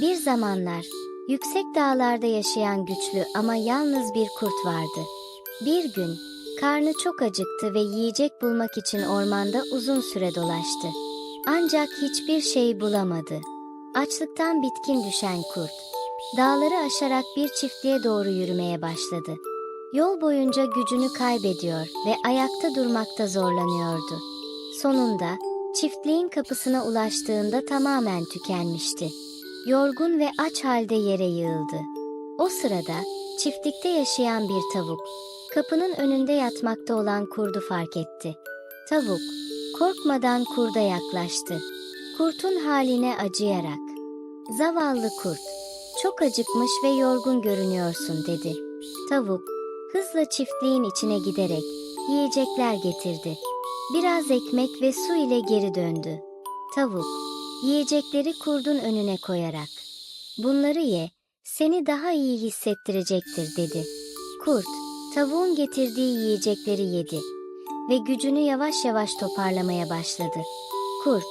Bir zamanlar yüksek dağlarda yaşayan güçlü ama yalnız bir kurt vardı. Bir gün karnı çok acıktı ve yiyecek bulmak için ormanda uzun süre dolaştı. Ancak hiçbir şey bulamadı. Açlıktan bitkin düşen kurt dağları aşarak bir çiftliğe doğru yürümeye başladı. Yol boyunca gücünü kaybediyor ve ayakta durmakta zorlanıyordu. Sonunda çiftliğin kapısına ulaştığında tamamen tükenmişti. Yorgun ve aç halde yere yığıldı. O sırada çiftlikte yaşayan bir tavuk kapının önünde yatmakta olan kurdu fark etti. Tavuk korkmadan kurda yaklaştı. Kurtun haline acıyarak "Zavallı kurt, çok acıkmış ve yorgun görünüyorsun." dedi. Tavuk hızla çiftliğin içine giderek yiyecekler getirdi. Biraz ekmek ve su ile geri döndü. Tavuk yiyecekleri kurdun önüne koyarak "Bunları ye, seni daha iyi hissettirecektir." dedi. Kurt tavuğun getirdiği yiyecekleri yedi ve gücünü yavaş yavaş toparlamaya başladı. Kurt,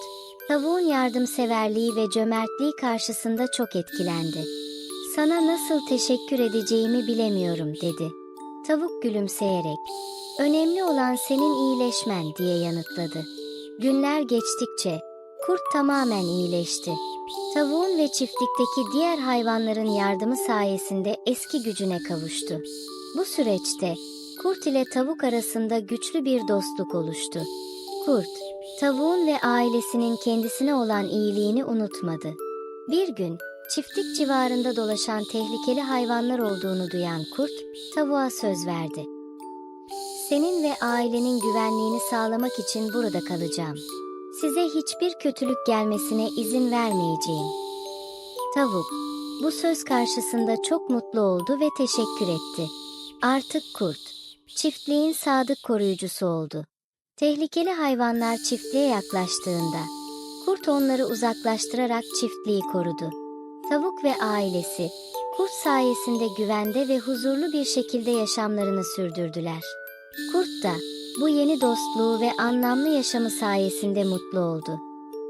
tavuğun yardımseverliği ve cömertliği karşısında çok etkilendi. Sana nasıl teşekkür edeceğimi bilemiyorum dedi. Tavuk gülümseyerek, önemli olan senin iyileşmen diye yanıtladı. Günler geçtikçe kurt tamamen iyileşti. Tavuğun ve çiftlikteki diğer hayvanların yardımı sayesinde eski gücüne kavuştu. Bu süreçte kurt ile tavuk arasında güçlü bir dostluk oluştu. Kurt, tavuğun ve ailesinin kendisine olan iyiliğini unutmadı. Bir gün çiftlik civarında dolaşan tehlikeli hayvanlar olduğunu duyan kurt, tavuğa söz verdi. Senin ve ailenin güvenliğini sağlamak için burada kalacağım. Size hiçbir kötülük gelmesine izin vermeyeceğim. Tavuk, bu söz karşısında çok mutlu oldu ve teşekkür etti. Artık kurt, çiftliğin sadık koruyucusu oldu. Tehlikeli hayvanlar çiftliğe yaklaştığında, kurt onları uzaklaştırarak çiftliği korudu. Tavuk ve ailesi, kurt sayesinde güvende ve huzurlu bir şekilde yaşamlarını sürdürdüler. Kurt da, bu yeni dostluğu ve anlamlı yaşamı sayesinde mutlu oldu.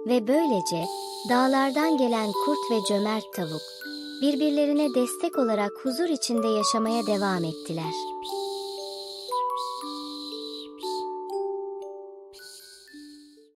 Ve böylece, dağlardan gelen kurt ve cömert tavuk, birbirlerine destek olarak huzur içinde yaşamaya devam ettiler.